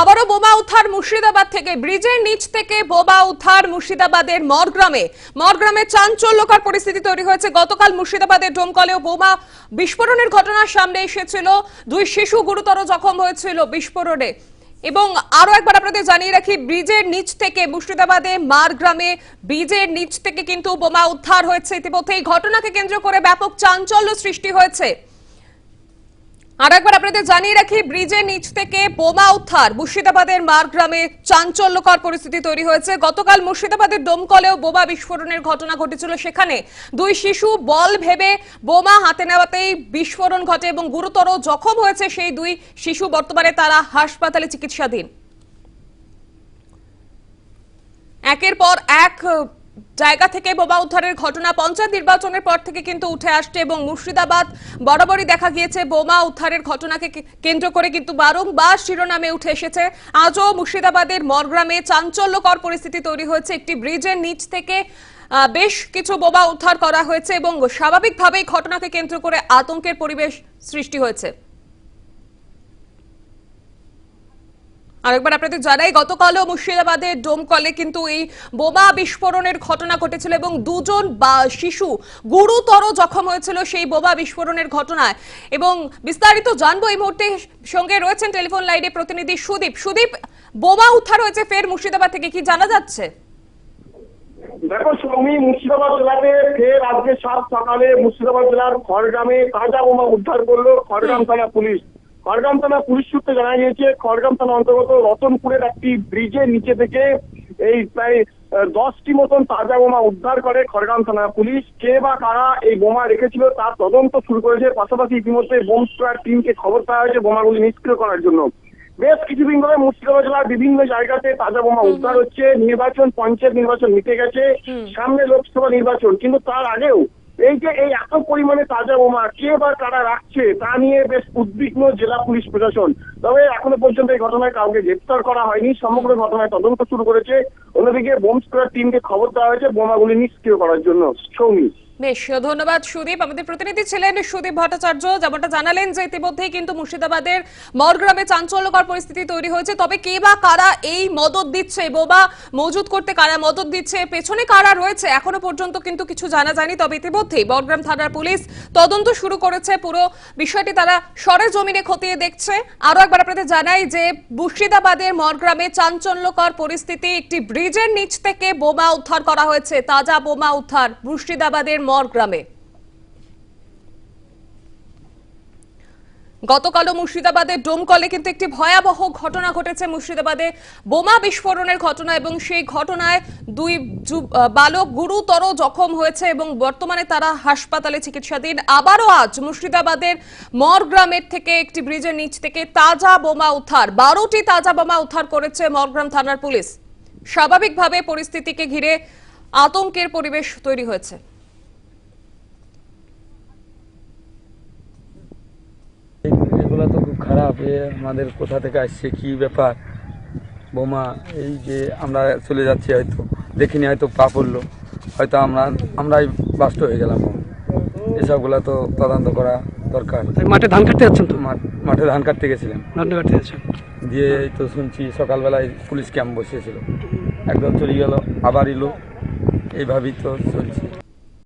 আবারও বোমা উদ্ধার মুর্শিদাবাদ থেকে। ব্রিজের নিচ থেকে বোমা উদ্ধার মুর্শিদাবাদের মরগ্রামে। মরগ্রামে চাঞ্চল্যকর পরিস্থিতি তৈরি হয়েছে। গতকাল মুর্শিদাবাদের ডোমকলেও বোমা বিস্ফোরণের ঘটনা সামনে এসেছিল। দুই শিশু গুরুতর জখম হয়েছিল বিস্ফোরণে। এবং আরও একবার আপনাদের জানিয়ে রাখি, ব্রিজের নিচ থেকে মুর্শিদাবাদে মারগ্রামে ব্রিজের নিচ থেকে কিন্তু বোমা উদ্ধার হয়েছে ইতিমধ্যে এই ঘটনাকে কেন্দ্র করে ব্যাপক চাঞ্চল্য সৃষ্টি হয়েছে। আর একবার আপনাদের জানিয়ে রাখি ব্রিজের নিচ থেকে বোমা উদ্ধার। মুর্শিদাবাদের মারগ্রামে চাঞ্চল্যকর পরিস্থিতি তৈরি হয়েছে। গতকাল মুর্শিদাবাদের ডোমকলেও বোমা বিস্ফোরণের ঘটনা ঘটেছিল। সেখানে দুই শিশু বল ভেবে বোমা হাতে নেওয়াতেই বিস্ফোরণ ঘটে এবং গুরুতর জখম হয়েছে সেই দুই শিশু। বর্তমানে তারা হাসপাতালে চিকিৎসাধীন। একের পর এক জায়গা থেকে বোমা উদ্ধারের ঘটনা। পঞ্চায়েত নির্বাচনের পর থেকে কিন্তু উঠে আসছে এবং মুর্শিদাবাদ বরাবরই দেখা গিয়েছে বোমা উদ্ধারের ঘটনাকে কেন্দ্র করে কিন্তু বারংবার শিরোনামে উঠে এসেছে। আজও মুর্শিদাবাদের মরগ্রামে চাঞ্চল্যকর পরিস্থিতি তৈরি হয়েছে। একটি ব্রিজের নিচ থেকে বেশ কিছু বোমা উদ্ধার করা হয়েছে এবং স্বাভাবিকভাবেই ঘটনাকে কেন্দ্র করে আতঙ্কের পরিবেশ সৃষ্টি হয়েছে। আরেকবার আপনাদের জানাই গতকালও মুর্শিদাবাদের ডোমকলে কিন্তু এই বোমা বিস্ফোরণের ঘটনা ঘটেছিল এবং দুজন বা শিশু গুরুতর জখম হয়েছিল সেই বোমা বিস্ফোরণের ঘটনায়। এবং বিস্তারিত জানব এই মুহূর্তে সঙ্গে রয়েছেন টেলিফোন লাইনে প্রতিনিধি সুদীপ। সুদীপ বোমা উদ্ধার হয়েছে ফের মুর্শিদাবাদ থেকে কি জানা যাচ্ছে? দেখো সৌমি মুর্শিদাবাদ জেলাতে ফের আজকে সাত সকালে মুর্শিদাবাদ জেলার খড়গ্রামে তাজা বোমা উদ্ধার করল খড়গ্রাম থানা পুলিশ। খড়গ্রাম থানা পুলিশ সূত্রে জানা গিয়েছে খড়গ্রাম থানা অন্তর্গত রতনপুরের একটি ব্রিজের নিচে থেকে এই প্রায় দশটি মতন তাজা বোমা উদ্ধার করে খড়গ্রাম থানা পুলিশ। কে বা কারা এই বোমা রেখেছিল তার তদন্ত শুরু করেছে। পাশাপাশি ইতিমধ্যে বোম স্কোয়াড টিমকে খবর পাওয়া হয়েছে বোমাগুলি নিষ্ক্রিয় করার জন্য। বেশ কিছুদিন ধরে মুর্শিদাবাদ জেলার বিভিন্ন জায়গাতে তাজা বোমা উদ্ধার হচ্ছে। নির্বাচন পঞ্চায়েত নির্বাচন মিটে গেছে। সামনে লোকসভা নির্বাচন। কিন্তু তার আগেও এই যে এই এত পরিমাণে তাজা বোমা, কে বা কারা রাখছে, তা নিয়ে বেশ উদ্বিগ্ন জেলা পুলিশ প্রশাসন। তবে এখনও পর্যন্ত এই ঘটনায় কাউকে গ্রেপ্তার করা হয়নি। সমগ্র ঘটনায় তদন্ত শুরু করেছে। অন্যদিকে বোম স্কোয়ার টিমকে খবর দেওয়া হয়েছে বোমাগুলি নিষ্ক্রিয় করার জন্য। সৌমি বেশ, ধন্যবাদ সুদীপ। আমাদের প্রতিনিধি ছিলেন সুদীপ ভট্টাচার্য, যেমনটা জানালেন যে ইতিমধ্যেই কিন্তু মুর্শিদাবাদের মরগ্রামে চাঞ্চল্যকর পরিস্থিতি তৈরি হয়েছে। তবে কে বা কারা এই মদত দিচ্ছে, বোবা মজুত করতে কারা মদত দিচ্ছে, পেছনে কারা রয়েছে, এখনও পর্যন্ত কিন্তু কিছু জানা যায়নি। তবে ইতিমধ্যেই বড়গ্রাম থানার পুলিশ তদন্ত শুরু করেছে। পুরো বিষয়টি তারা সরে জমিনে খতিয়ে দেখছে। আরও একবার আপনাদের জানাই যে মুর্শিদাবাদের মরগ্রামে চাঞ্চল্যকর পরিস্থিতি, একটি ব্রিজের নিচ থেকে বোমা উদ্ধার করা হয়েছে, তাজা বোমা উদ্ধার মুর্শিদাবাদের মরগ্রামে গতকালও মুর্শিদাবাদের ডোমকলে কিন্তু একটি ভয়াবহ ঘটনা ঘটেছে মুর্শিদাবাদে। বোমা বিস্ফোরণের ঘটনা এবং সেই ঘটনায় দুই বালক গুরুতর জখম হয়েছে এবং বর্তমানে তারা হাসপাতালে চিকিৎসাধীন। আবারও আজ মুর্শিদাবাদের মরগ্রামের থেকে একটি ব্রিজের নিচ থেকে তাজা বোমা উদ্ধার, বারোটি তাজা বোমা উদ্ধার করেছে মরগ্রাম থানার পুলিশ। স্বাভাবিকভাবে পরিস্থিতিকে ঘিরে আতঙ্কের পরিবেশ তৈরি হয়েছে এই- এগুলো তো খুব খারাপ এ আমাদের কোথা থেকে আসছে কি ব্যাপার? বোমা এই যে আমরা চলে যাচ্ছি হয়তো দেখিনি হয়তো পা পড়ল। হয়তো আমরা আমরাই বাস্ট হয়ে গেলাম। এসবগুলো তো তদন্ত করা দরকার। মাঠে ধান কাটতে যাচ্ছেন তো? মাঠ- মাঠে ধান কাটতে গেছিলাম। ধান কাটতে যাচ্ছেন। দিয়ে এই তো শুনছি সকালবেলায় পুলিশ ক্যাম্প বসিয়েছিল। একদম চলে গেল আবার এলো এইভাবেই তো চলছে।